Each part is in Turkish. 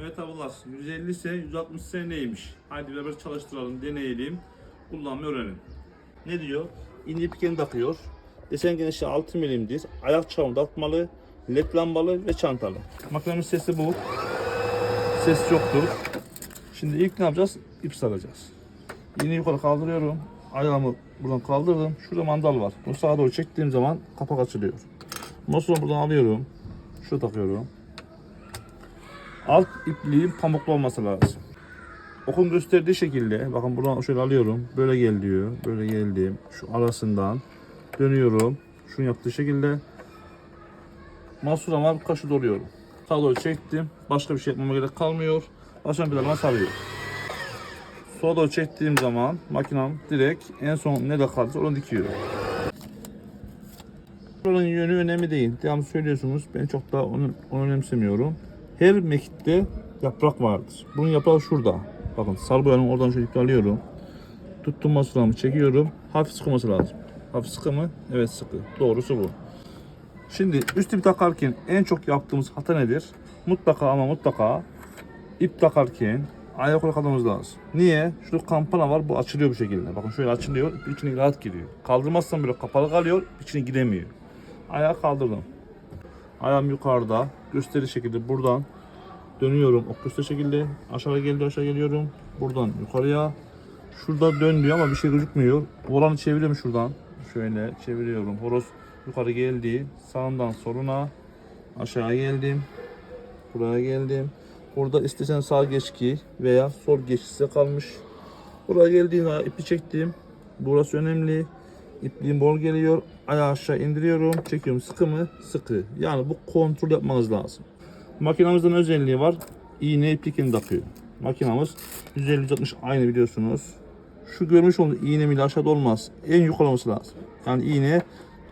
Evet ablalar 150 ise 160 ise neymiş? Haydi beraber çalıştıralım, deneyelim, kullanmayı öğrenelim. Ne diyor? İğne ipikeni takıyor. Desen genişliği 6 milimdir. Ayak çamur atmalı, led lambalı ve çantalı. Makinenin sesi bu. Ses yoktur. Şimdi ilk ne yapacağız? İp saracağız. İğneyi yukarı kaldırıyorum. Ayağımı buradan kaldırdım. Şurada mandal var. Bunu sağa doğru çektiğim zaman kapak açılıyor. Ondan sonra buradan alıyorum. Şu takıyorum. Alt ipliğin pamuklu olması lazım. Okun gösterdiği şekilde bakın buradan şöyle alıyorum. Böyle gel diyor. Böyle geldim. Şu arasından dönüyorum. Şunu yaptığı şekilde masurama kaşı doluyorum. Doğru çektim. Başka bir şey yapmama gerek kalmıyor. Baştan pedalına sarıyor. Sola çektiğim zaman makinem direkt en son ne de kaldıysa onu dikiyor. Buranın yönü önemli değil. Devamlı söylüyorsunuz. Ben çok da onu, onu önemsemiyorum. Her mekitte yaprak vardır. Bunun yaprağı şurada. Bakın sarı boyanın oradan şöyle ipi alıyorum. Tuttum masuramı çekiyorum. Hafif sıkılması lazım. Hafif sıkı mı? Evet sıkı. Doğrusu bu. Şimdi üst ip takarken en çok yaptığımız hata nedir? Mutlaka ama mutlaka ip takarken ayak yukarı kaldırmamız lazım. Niye? Şurada kampana var bu açılıyor bu şekilde. Bakın şöyle açılıyor içine rahat giriyor. Kaldırmazsan böyle kapalı kalıyor içine giremiyor. Ayağı kaldırdım. Ayağım yukarıda gösteri şekilde buradan dönüyorum. Ok şekilde aşağı geldi aşağı geliyorum. Buradan yukarıya. Şurada dön diyor ama bir şey gözükmüyor. Olanı çeviriyorum şuradan. Şöyle çeviriyorum. Horoz yukarı geldi. Sağından soluna aşağı geldim. Buraya geldim. Burada istesen sağ geçki veya sol geçki size kalmış. Buraya geldiğinde ipi çektim. Burası önemli. İpliğim bol geliyor. Ayağı aşağı indiriyorum. Çekiyorum. Sıkı mı? Sıkı. Yani bu kontrol yapmanız lazım. Makinamızın özelliği var. İğne iplikini takıyor. Makinamız 150-160 aynı biliyorsunuz. Şu görmüş olduğunuz iğne bile aşağıda olmaz. En yukarı olması lazım. Yani iğne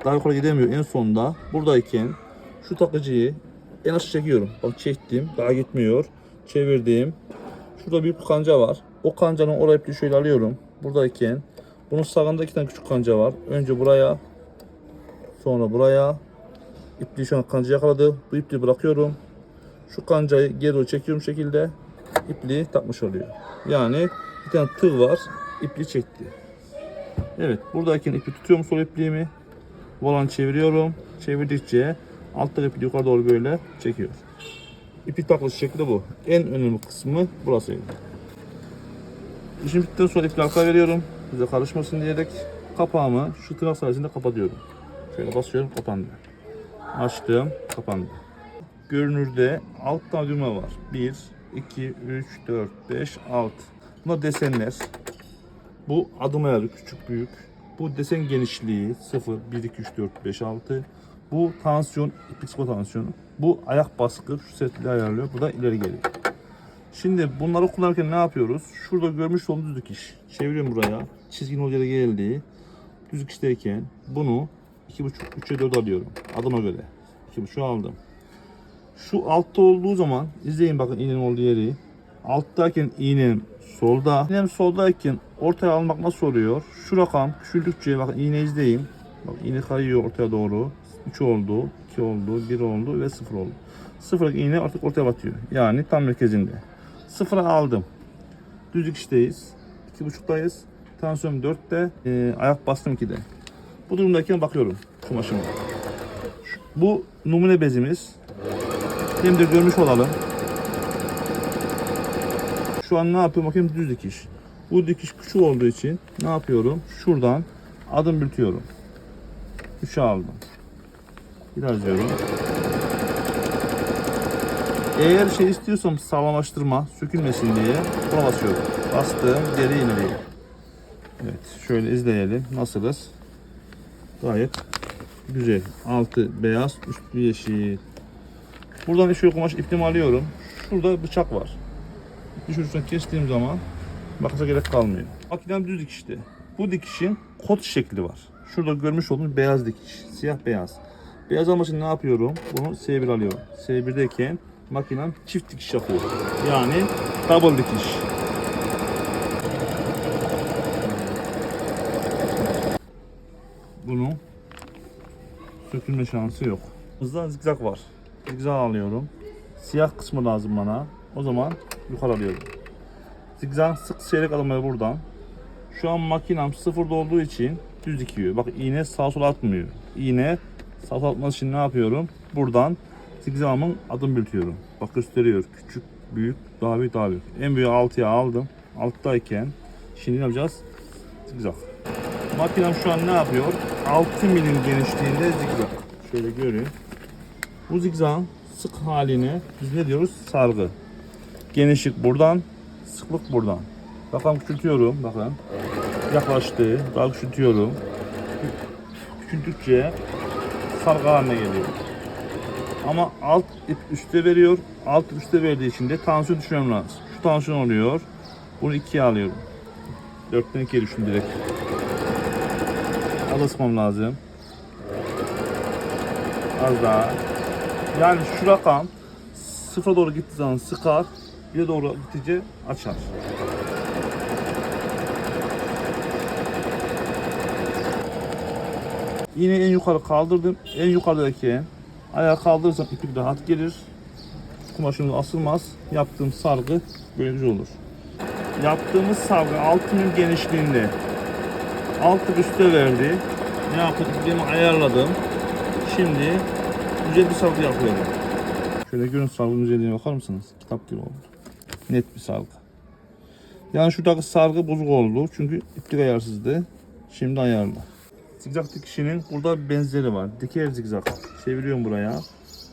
daha yukarı gidemiyor en sonda. Buradayken şu takıcıyı en aşağı çekiyorum. Bak çektim. Daha gitmiyor. Çevirdim. Şurada bir kanca var. O kancanın oraya ipliği şöyle alıyorum. Buradayken bunun sağında iki tane küçük kanca var. Önce buraya sonra buraya ipliği şu an kanca yakaladı. Bu ipliği bırakıyorum. Şu kancayı geri doğru çekiyorum şekilde. ipliği takmış oluyor. Yani bir tane tığ var. ipliği çekti. Evet buradayken ipi tutuyorum sol ipliğimi. Volanı çeviriyorum. Çevirdikçe alttaki ipi yukarı doğru böyle çekiyor. İpi takılış şekli bu. En önemli kısmı burasıydı. İşim bittikten sonra ipi arka veriyorum. Bize karışmasın diyerek kapağımı şu tırnak sayesinde kapatıyorum. Şöyle basıyorum kapandı. Açtım kapandı. Görünürde 6 tane düğme var. 1, 2, 3, 4, 5, 6. Bunlar desenler. Bu adım ayarı küçük büyük. Bu desen genişliği 0, 1, 2, 3, 4, 5, 6. Bu tansiyon, ipixco tansiyonu. Bu ayak baskı, şu setli ayarlıyor. Bu da ileri geliyor. Şimdi bunları kullanırken ne yapıyoruz? Şurada görmüş olduğunuz düz dikiş. Çeviriyorum buraya. Çizginin o yere geldi. Düz dikişteyken bunu 2.5 3'e 4 alıyorum. Adıma göre. 2.5 aldım. Şu altta olduğu zaman izleyin bakın iğnenin olduğu yeri. Alttayken iğnem solda. İğnem soldayken ortaya almak nasıl oluyor? Şu rakam küçüldükçe bakın iğne izleyin. Bak iğne kayıyor ortaya doğru. 3 oldu, 2 oldu, 1 oldu ve 0 oldu. 0 iğne artık ortaya batıyor. Yani tam merkezinde. 0'a aldım. Düz dikişteyiz. 2.5'dayız. Tansiyon 4'te. Ee, ayak bastım 2'de. Bu durumdayken bakıyorum kumaşıma. Bu numune bezimiz. Hem de görmüş olalım. Şu an ne yapıyorum bakayım düz dikiş. Bu dikiş küçük olduğu için ne yapıyorum? Şuradan adım bürütüyorum. 3'e aldım. Biraz diyorum. Eğer şey istiyorsam sağlamlaştırma, sökülmesin diye buna basıyorum. Bastım, geri ineriyor. Evet, şöyle izleyelim. Nasılız? Gayet güzel. Altı beyaz, üstü yeşil. Buradan şöyle kumaş ipliğimi alıyorum. Şurada bıçak var. İpi şuradan kestiğim zaman makasa gerek kalmıyor. Makinem düz dikişte. Bu dikişin kot şekli var. Şurada görmüş olduğunuz beyaz dikiş. Siyah beyaz. Beyaz almak için ne yapıyorum? Bunu S1 alıyorum. S1'deyken makinem çift dikiş yapıyor. Yani double dikiş. Bunun sökülme şansı yok. Hızda zigzag var. Zigzag alıyorum. Siyah kısmı lazım bana. O zaman yukarı alıyorum. Zigzag sık seyrek alımları buradan. Şu an makinem sıfırda olduğu için düz dikiyor. Bak iğne sağ sola atmıyor. İğne sağ sola atması için ne yapıyorum? Buradan zigzagımın adım büyütüyorum. Bak gösteriyor. Küçük, büyük, daha büyük, daha büyük. En büyüğü 6'ya aldım. Alttayken şimdi ne yapacağız? Zigzag. Makinem şu an ne yapıyor? 6 milim genişliğinde zigzag. Şöyle görün. Bu zigzagın sık haline biz ne diyoruz? Sargı. Genişlik buradan, sıklık buradan. Bakın küçültüyorum. Bakın. Yaklaştı. Daha küçültüyorum. Küçülttükçe sargı haline geliyor. Ama alt ip üstte veriyor. Alt ip üstte verdiği için de tansiyon düşürmem lazım. Şu tansiyon oluyor. Bunu ikiye alıyorum. Dörtten ikiye düştüm direkt. Alışmam lazım. Az daha. Yani şu rakam sıfıra doğru gittiği zaman sıkar, bir doğru gittikçe açar. Yine en yukarı kaldırdım. En yukarıdaki ayağı kaldırırsam iplik rahat gelir. Kumaşımız asılmaz. Yaptığım sargı böyle güzel olur. Yaptığımız sargı 6 milim genişliğinde. Altı üstte verdi. Ne yaptım? İpliğimi ayarladım. Şimdi güzel bir sargı yapıyorum. Şöyle görün sargının güzelliğine bakar mısınız? Kitap gibi oldu. Net bir sargı. Yani şuradaki sargı bozuk oldu. Çünkü iplik ayarsızdı. Şimdi ayarlı. Zigzag dikişinin burada benzeri var. Diker zigzag. Çeviriyorum buraya.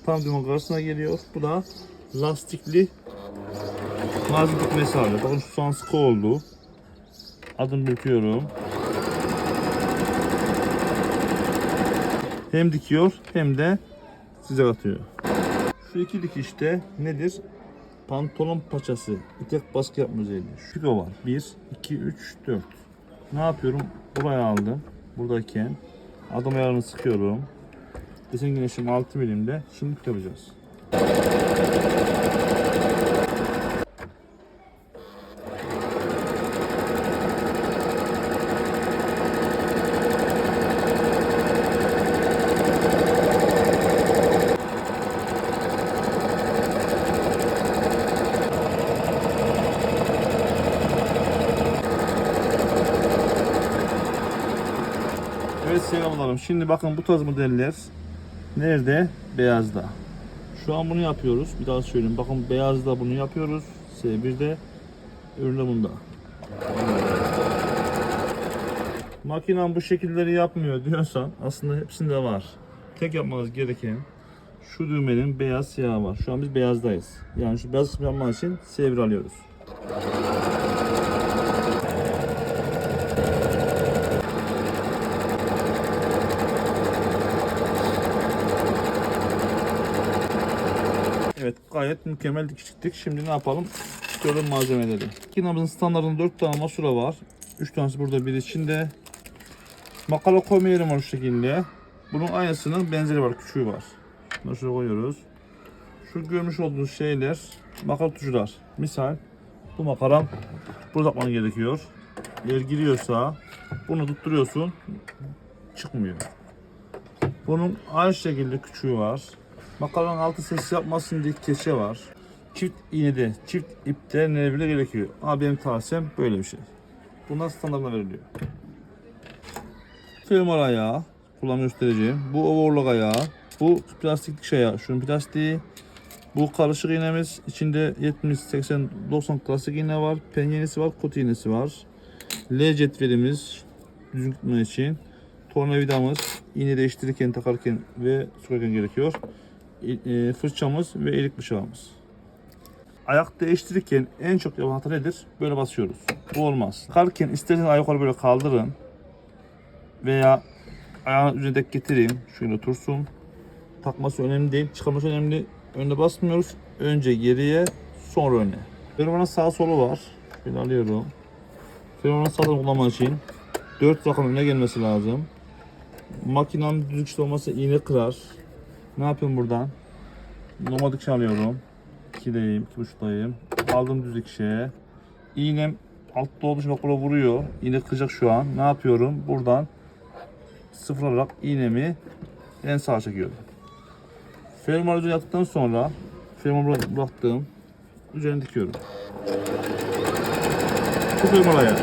Tam düğümün karşısına geliyor. Bu da lastikli nazik dikmesi alıyor. Bakın şu an sıkı oldu. Adım büyütüyorum. Hem dikiyor hem de zigzag atıyor. Şu iki dikişte nedir? Pantolon paçası. İtek baskı yapma özelliği. Şu var. 1, 2, 3, 4. Ne yapıyorum? Buraya aldım. Buradayken adım ayarını sıkıyorum. Desen güneşim 6 milimde. Şimdi yapacağız. Evet Şimdi bakın bu tarz modeller nerede? Beyazda. Şu an bunu yapıyoruz. Bir daha söyleyeyim. Bakın beyazda bunu yapıyoruz. S1'de öbüründe bunda. Makinem bu şekilleri yapmıyor diyorsan aslında hepsinde var. Tek yapmanız gereken şu düğmenin beyaz siyahı var. Şu an biz beyazdayız. Yani şu beyaz kısmı için S1 alıyoruz. Evet gayet mükemmel dikiştik. Şimdi ne yapalım? Görelim malzemeleri. Makinamızın standartında 4 tane masura var. 3 tanesi burada bir içinde. Makala koyma yerim var şu şekilde. Bunun aynısının benzeri var, küçüğü var. Bunu şuraya koyuyoruz. Şu görmüş olduğunuz şeyler makara tutucular. Misal bu makaram burada takman gerekiyor. Eğer giriyorsa bunu tutturuyorsun çıkmıyor. Bunun aynı şekilde küçüğü var. Makaronun altı ses yapmasın diye keçe var. Çift iğnede, çift ipte ne bile gerekiyor. Ama benim tavsiyem böyle bir şey. Bunlar standartına veriliyor. Firmar ayağı kullanımı göstereceğim. Bu overlock ayağı. Bu plastik şey ayağı. Şunun plastiği. Bu karışık iğnemiz. içinde 70, 80, 90 klasik iğne var. Pen iğnesi var. Kot iğnesi var. L cetvelimiz düzgün tutma için. Tornavidamız iğne değiştirirken, takarken ve sokarken gerekiyor. E, fırçamız ve elik bıçağımız. Ayak değiştirirken en çok yapan hata nedir? Böyle basıyoruz. Bu olmaz. Takarken isterseniz ayağı yukarı böyle kaldırın. Veya ayağın üzerine dek getirin. Şöyle otursun. Takması önemli değil. Çıkarması önemli. Önde basmıyoruz. Önce geriye sonra öne. Fermanın sağ solu var. Şöyle alıyorum. Fermanın sağ kullanmak için 4 rakam öne gelmesi lazım. Makinam düzük işte olmasa iğne kırar. Ne yapıyorum buradan? Normal dikiş alıyorum. 2'deyim, 2.5'dayım. Aldım düz dikişe. İğnem altta olduğu için burada vuruyor. İğne kıracak şu an. Ne yapıyorum? Buradan sıfır olarak iğnemi en sağa çekiyorum. Fermuar üzerine yaptıktan sonra fermuarı bıraktım. üzerine dikiyorum. Tutuyorum oraya.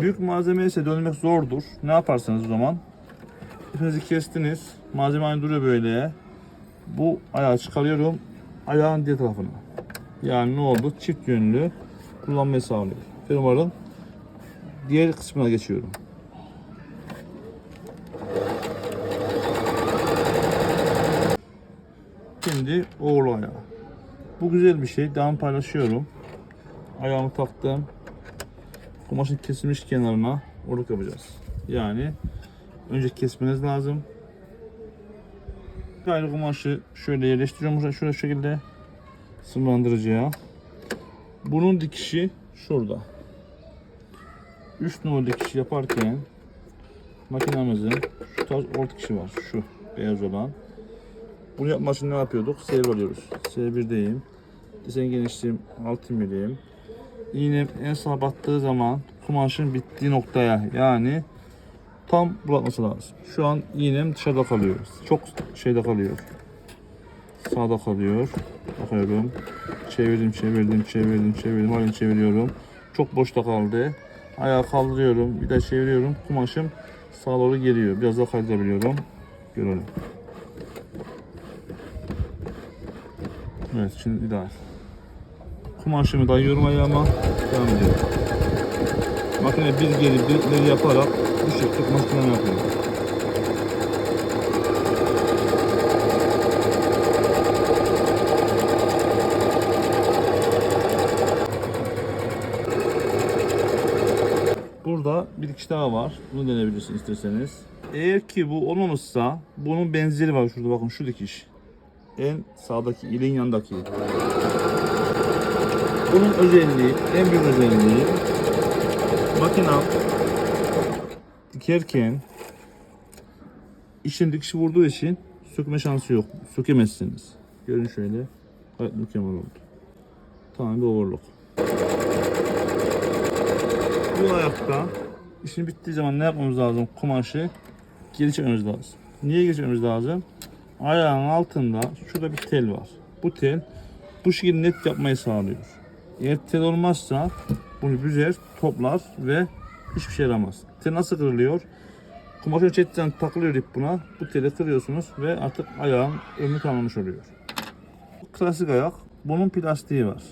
Büyük malzeme ise dönmek zordur. Ne yaparsanız o zaman? İpinizi kestiniz. Malzeme aynı duruyor böyle. Bu ayağı çıkarıyorum. Ayağın diğer tarafına. Yani ne oldu? Çift yönlü kullanmayı sağlıyor. Fermuarın diğer kısmına geçiyorum. Şimdi oğlu ayağı. Bu güzel bir şey. Devam paylaşıyorum. Ayağımı taktım. Kumaşın kesilmiş kenarına orluk yapacağız. Yani önce kesmeniz lazım. Gayrı kumaşı şöyle yerleştiriyorum. Şöyle şekilde sımlandırıcıya. Bunun dikişi şurada. 3 numaralı dikiş yaparken makinamızın şu tarz orta dikişi var. Şu beyaz olan. Bunu yapmak için ne yapıyorduk? Sevir alıyoruz. S1'deyim. Desen genişliğim 6 milim. İğnem en sağa battığı zaman kumaşın bittiği noktaya yani tam bırakması lazım. Şu an iğnem dışarıda kalıyor. Çok şeyde kalıyor. Sağda kalıyor. Bakıyorum. Çevirdim, çevirdim, çevirdim, çevirdim. Halen çeviriyorum. Çok boşta kaldı. Ayağı kaldırıyorum. Bir de çeviriyorum. Kumaşım sağa doğru geliyor. Biraz daha kaydırabiliyorum. Görelim. Evet şimdi ideal. Kumaşımı dayıyorum ayağıma. Devam ediyorum. Makine bir geri bir ileri yaparak şekilde kumaş kullanımı yapıyorum. Burada bir dikiş daha var. Bunu deneyebilirsiniz isterseniz. Eğer ki bu olmamışsa bunun benzeri var şurada bakın şu dikiş. En sağdaki ilin yanındaki. Bunun özelliği, en büyük özelliği makina dikerken işin dikişi vurduğu için sökme şansı yok. Sökemezsiniz. Görün şöyle. Gayet mükemmel oldu. Tamam bir overlock. Bu ayakta işin bittiği zaman ne yapmamız lazım? Kumaşı geri çekmemiz lazım. Niye geri çekmemiz lazım? Ayağın altında şurada bir tel var. Bu tel bu şekilde net yapmayı sağlıyor. Eğer tel olmazsa bunu büzer, toplar ve hiçbir şey yaramaz. Tel nasıl kırılıyor? Kumaşın çetten takılıyor ip buna. Bu teli kırıyorsunuz ve artık ayağın ömrü tamamlamış oluyor. Klasik ayak. Bunun plastiği var.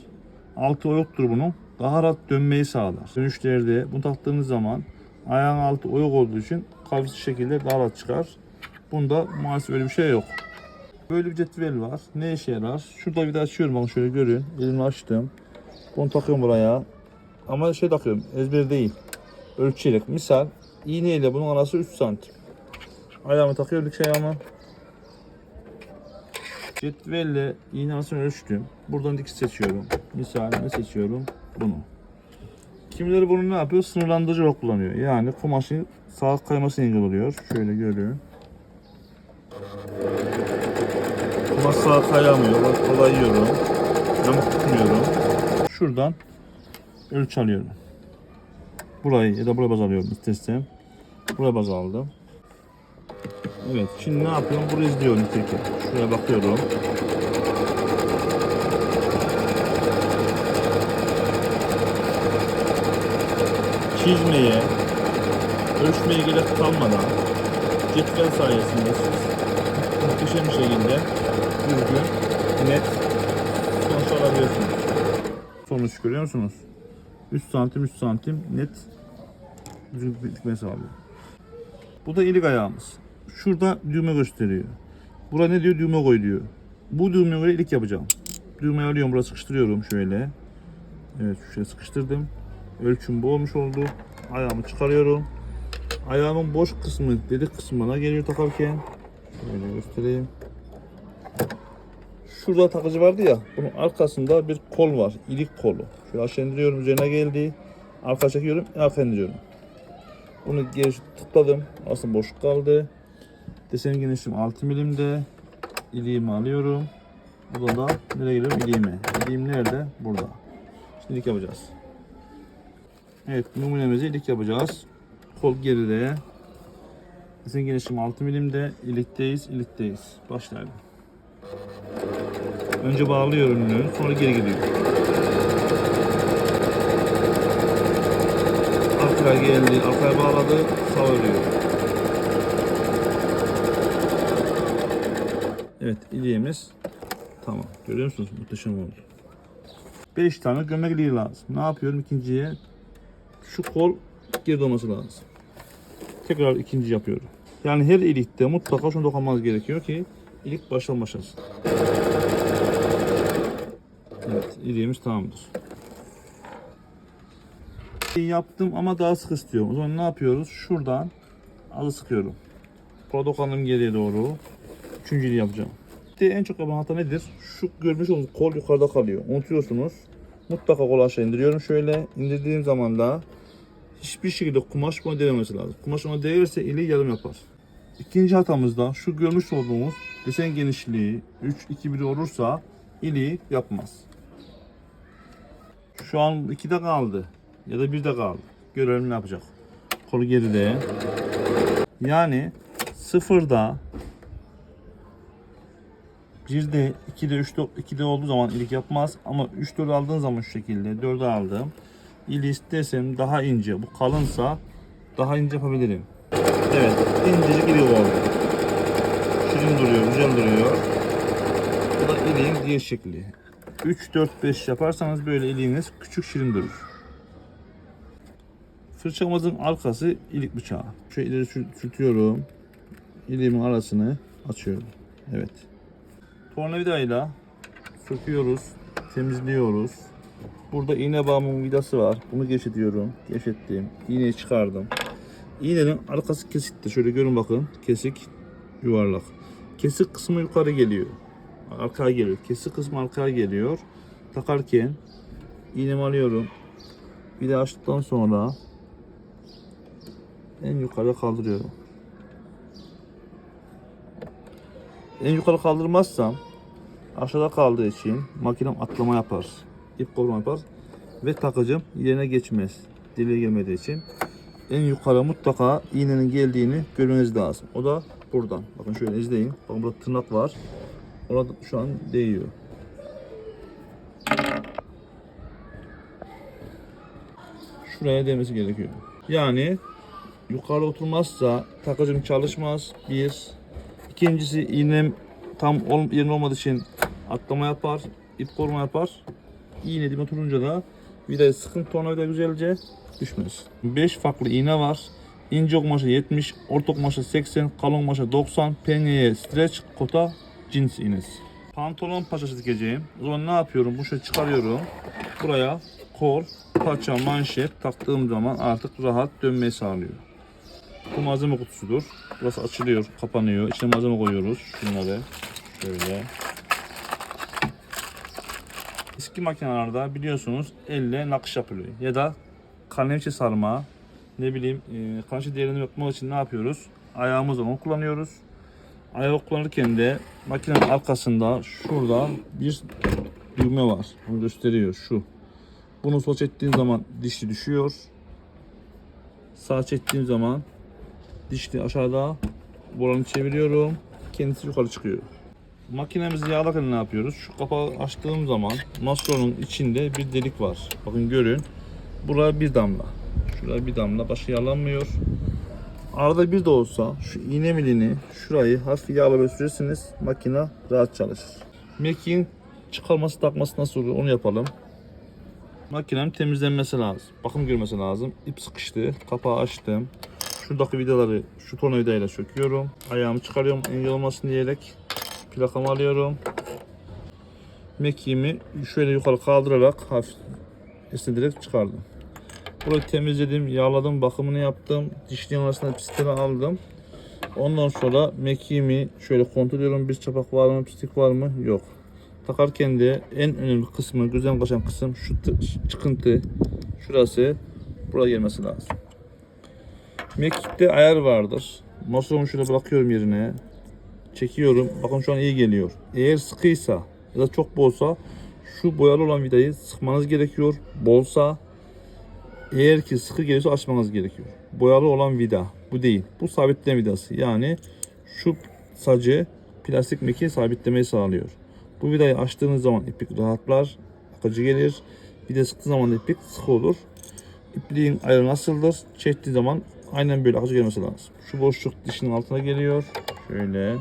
Altı oyuktur bunun. Daha rahat dönmeyi sağlar. Dönüşlerde bunu taktığınız zaman ayağın altı oyuk olduğu için kavisli şekilde daha rahat çıkar. Bunda maalesef öyle bir şey yok. Böyle bir cetvel var. Ne işe yarar? Şurada bir de açıyorum bakın şöyle görün. Elimi açtım. Bunu takıyorum buraya. Ama şey takıyorum ezber değil. Ölçerek. Misal iğne ile bunun arası 3 santim. Ayağımı takıyorum dikiş ayağımı. Cetvelle iğne arasını ölçtüm. Buradan dikiş seçiyorum. Misal ne seçiyorum? Bunu. Kimileri bunu ne yapıyor? Sınırlandırıcı olarak kullanıyor. Yani kumaşın sağa kaymasını engelliyor. Şöyle görün. Kumaş sağa kayamıyor. Bak kolay yiyorum. Yamuk tutmuyorum. Şuradan ölçü alıyorum. Burayı ya da buraya baz alıyorum istesem. Buraya baz aldım. Evet şimdi ne yapıyorum? Burayı izliyorum tekrar. Şuraya bakıyorum. Çizmeye, ölçmeye gerek kalmadan cetvel sayesinde siz muhteşem bir şekilde düzgün, net sonuç alabiliyorsunuz. Sonuç görüyor musunuz? 3 santim 3 santim net düzgün dikme sağlıyor. Bu da ilik ayağımız. Şurada düğme gösteriyor. Burada ne diyor? Düğme koy diyor. Bu düğmeye göre ilik yapacağım. Düğmeyi alıyorum, buraya sıkıştırıyorum şöyle. Evet, şuraya sıkıştırdım. Ölçüm bu olmuş oldu. Ayağımı çıkarıyorum. Ayağımın boş kısmı delik kısmına geliyor takarken. Şöyle göstereyim. Şurada takıcı vardı ya. Bunun arkasında bir kol var. ilik kolu. Şöyle aşağı indiriyorum. Üzerine geldi. Arka çekiyorum. Arka indiriyorum. Bunu geri tıkladım. Aslında boşluk kaldı. Desen genişliğim 6 milimde. İliğimi alıyorum. Burada da nereye geliyorum? İliğime. İliğim nerede? Burada. Şimdi ilik yapacağız. Evet numunemizi ilik yapacağız. Kol geride. Desen genişliğim 6 milimde. İlikteyiz, ilikteyiz. Başlayalım. Önce bağlıyor önünü, sonra geri gidiyor. Arkaya geldi, arkaya bağladı, savuruyor. Evet, iliğimiz tamam. Görüyor musunuz? Muhteşem oldu. 5 tane gömlek iliği lazım. Ne yapıyorum ikinciye? Şu kol geri olması lazım. Tekrar ikinci yapıyorum. Yani her ilikte mutlaka şunu dokunmanız gerekiyor ki ilik baştan başlasın. İliğimiz tamamdır. Yaptım ama daha sık istiyorum. O zaman ne yapıyoruz? Şuradan az sıkıyorum. Kola dokandım geriye doğru. Üçüncüyü yapacağım. İşte en çok yapan hata nedir? Şu görmüş olduğunuz kol yukarıda kalıyor. Unutuyorsunuz. Mutlaka kolu aşağı indiriyorum şöyle. İndirdiğim zaman da hiçbir şekilde kumaş buna değmemesi lazım. Kumaş ona değerse ili yarım yapar. İkinci hatamızda şu görmüş olduğumuz desen genişliği 3 2 1 olursa ili yapmaz. Şu an 2'de kaldı ya da 1'de kaldı. Görelim ne yapacak. Kolu geride. Yani sıfırda 1'de 2'de 3'de 2'de olduğu zaman ilik yapmaz ama 3 4 aldığın zaman şu şekilde 4'e aldım. İli istersem daha ince. Bu kalınsa daha ince yapabilirim. Evet, incecik ilik oldu. Şirin duruyor, güzel duruyor. Bu da iliğin diğer şekli. 3 4 5 yaparsanız böyle iliğiniz küçük şirin durur. Fırçamızın arkası ilik bıçağı. Şöyle ileri sür- sürtüyorum. İliğimin arasını açıyorum. Evet. Tornavidayla söküyoruz, temizliyoruz. Burada iğne bağımın vidası var. Bunu gevşetiyorum. Gevşettim. İğneyi çıkardım. İğnenin arkası kesiktir. Şöyle görün bakın. Kesik, yuvarlak. Kesik kısmı yukarı geliyor. Arkaya geliyor. Kesik kısmı arkaya geliyor. Takarken iğnemi alıyorum. Bir de açtıktan sonra en yukarı kaldırıyorum. En yukarı kaldırmazsam aşağıda kaldığı için makinem atlama yapar. İp koruma yapar ve takıcım yerine geçmez. Deliğe gelmediği için en yukarı mutlaka iğnenin geldiğini görmeniz lazım. O da buradan. Bakın şöyle izleyin. Bakın burada tırnak var. Orada şu an değiyor. Şuraya değmesi gerekiyor. Yani yukarı oturmazsa takıcım çalışmaz. Bir. İkincisi iğnem tam yerine olmadığı için atlama yapar, ip koruma yapar. İğne dibine oturunca da vidayı sıkın tornavida güzelce düşmez. 5 farklı iğne var. İnce kumaşa 70, orta kumaşa 80, kalın kumaşa 90, penyeye stretch, kota cins iğnesi. Pantolon paçası dikeceğim. O zaman ne yapıyorum? Bu şöyle çıkarıyorum. Buraya kol, paça, manşet taktığım zaman artık rahat dönmeyi sağlıyor. Bu malzeme kutusudur. Burası açılıyor, kapanıyor. İçine malzeme koyuyoruz. Şunları şöyle. Eski makinelerde biliyorsunuz elle nakış yapılıyor. Ya da kalemçe sarma, ne bileyim e, kalemçe değerini yapmak için ne yapıyoruz? Ayağımızla onu kullanıyoruz. Ayağı kullanırken de makinenin arkasında şurada bir düğme var. Bunu gösteriyor şu. Bunu sol çektiğin zaman dişli düşüyor. Sağ çektiğim zaman dişli aşağıda boranı çeviriyorum. Kendisi yukarı çıkıyor. Makinemizi yağlarken ne yapıyoruz? Şu kapağı açtığım zaman masonun içinde bir delik var. Bakın görün. Buraya bir damla. Şuraya bir damla. Başka yağlanmıyor. Arada bir de olsa şu iğne milini şurayı hafif yağla böyle sürerseniz makine rahat çalışır. Mekiğin çıkarması takması nasıl olur onu yapalım. Makinenin temizlenmesi lazım. Bakım görmesi lazım. İp sıkıştı. Kapağı açtım. Şuradaki vidaları şu tornavidayla söküyorum. Ayağımı çıkarıyorum engel olmasın diyerek. Plakamı alıyorum. Mekiğimi şöyle yukarı kaldırarak hafif esneterek çıkardım. Burayı temizledim, yağladım, bakımını yaptım. Dişliğin arasında pislikleri aldım. Ondan sonra mekiğimi şöyle kontrol ediyorum. Bir çapak var mı, pislik var mı? Yok. Takarken de en önemli kısmı, gözden kaçan kısım şu tı- çıkıntı. Şurası. Buraya gelmesi lazım. Mekikte ayar vardır. Masonu şöyle bırakıyorum yerine. Çekiyorum. Bakın şu an iyi geliyor. Eğer sıkıysa ya da çok bolsa şu boyalı olan vidayı sıkmanız gerekiyor. Bolsa eğer ki sıkı geliyorsa açmanız gerekiyor. Boyalı olan vida. Bu değil. Bu sabitleme vidası. Yani şu sacı plastik mekiğe sabitlemeyi sağlıyor. Bu vidayı açtığınız zaman iplik rahatlar, akıcı gelir. De sıktığı zaman iplik sıkı olur. İpliğin ayarı nasıldır? Çektiği zaman aynen böyle akıcı gelmesi lazım. Şu boşluk dişinin altına geliyor. Şöyle.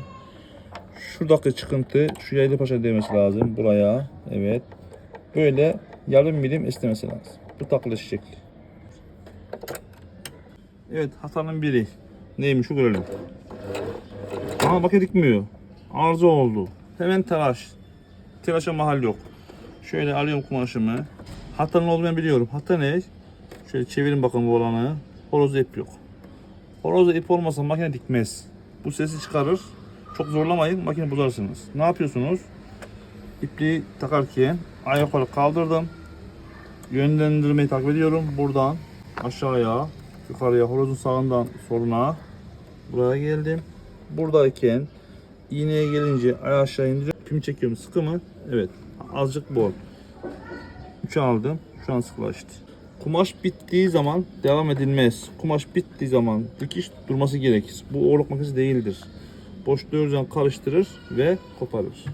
Şuradaki çıkıntı şu yaylı paşa değmesi lazım buraya. Evet. Böyle yarım milim esnemesi lazım. Bu takılış şekli. Evet hatanın biri. Neymiş şu görelim. Ama makine dikmiyor. Arıza oldu. Hemen tıraş. Tıraşa mahal yok. Şöyle alıyorum kumaşımı. Hatanın olduğunu biliyorum. Hata ne? Şöyle çevirin bakın bu olanı. Horozda ip yok. Horozda ip olmasa makine dikmez. Bu sesi çıkarır. Çok zorlamayın makine bozarsınız. Ne yapıyorsunuz? İpliği takarken ayak yukarı kaldırdım. Yönlendirmeyi takip ediyorum. Buradan aşağıya, yukarıya, horozun sağından soluna buraya geldim. Buradayken iğneye gelince aşağı indiriyorum. İpimi çekiyorum. Sıkı mı? Evet. Azıcık bol. 3 aldım. Şu an sıkılaştı. Kumaş bittiği zaman devam edilmez. Kumaş bittiği zaman dikiş durması gerekir. Bu oğlak makinesi değildir. Boşluğu yüzden karıştırır ve koparır.